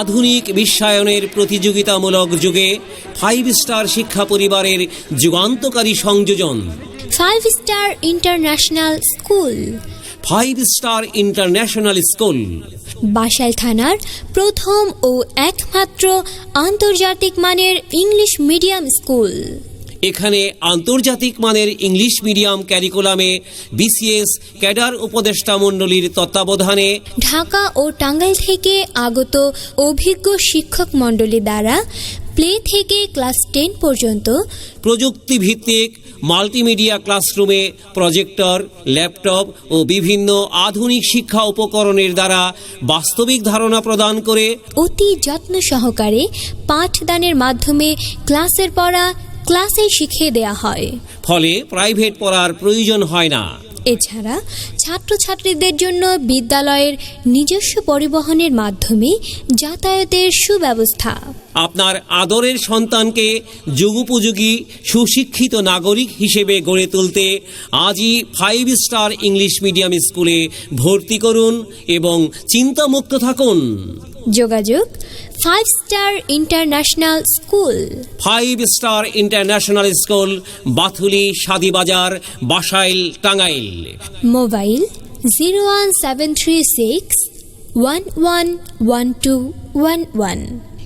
আধুনিক বিশ্বায়নের প্রতিযোগিতামূলক যুগে ফাইভ স্টার শিক্ষা পরিবারের যুগান্তকারী সংযোজন। Five star international school five star international school Basail থানার প্রথম ও একমাত্র আন্তর্জাতিক মানের ইংলিশ মিডিয়াম স্কুল এখানে আন্তর্জাতিক মানের ইংলিশ মিডিয়াম ক্যারিকুলামে বিসিএস ক্যাডার উপদেষ্টা মণ্ডলীর তত্ত্বাবধানে ঢাকা ও টাঙ্গাইল থেকে আগত অভিজ্ঞ শিক্ষক মণ্ডলী দ্বারা প্লে থেকে ক্লাস টেন পর্যন্ত প্রযুক্তি ভিত্তিক মাল্টিমিডিয়া ক্লাসরুমে প্রজেক্টর ল্যাপটপ ও বিভিন্ন আধুনিক শিক্ষা উপকরণের দ্বারা বাস্তবিক ধারণা প্রদান করে অতি যত্ন সহকারে পাঠদানের মাধ্যমে ক্লাসের পড়া ক্লাসে শিখিয়ে দেয়া হয়। ফলে প্রাইভেট পড়ার প্রয়োজন হয় না। এছাড়া ছাত্রছাত্রীদের জন্য বিদ্যালয়ের নিজস্ব পরিবহনের মাধ্যমে যাতায়াতের সুব্যবস্থা। আপনার আদরের সন্তানকে যুগোপযোগী সুশিক্ষিত নাগরিক হিসেবে গড়ে তুলতে আজই ফাইভ স্টার ইংলিশ মিডিয়াম স্কুলে ভর্তি করুন এবং চিন্তামুক্ত থাকুন। যোগাযোগ five star international school five star international school Bathuli Sadibazar Basail Tangail. Mobile zero one seven three six one one one two one one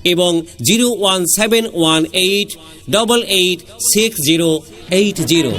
এবং zero one seven one eight double eight six zero eight zero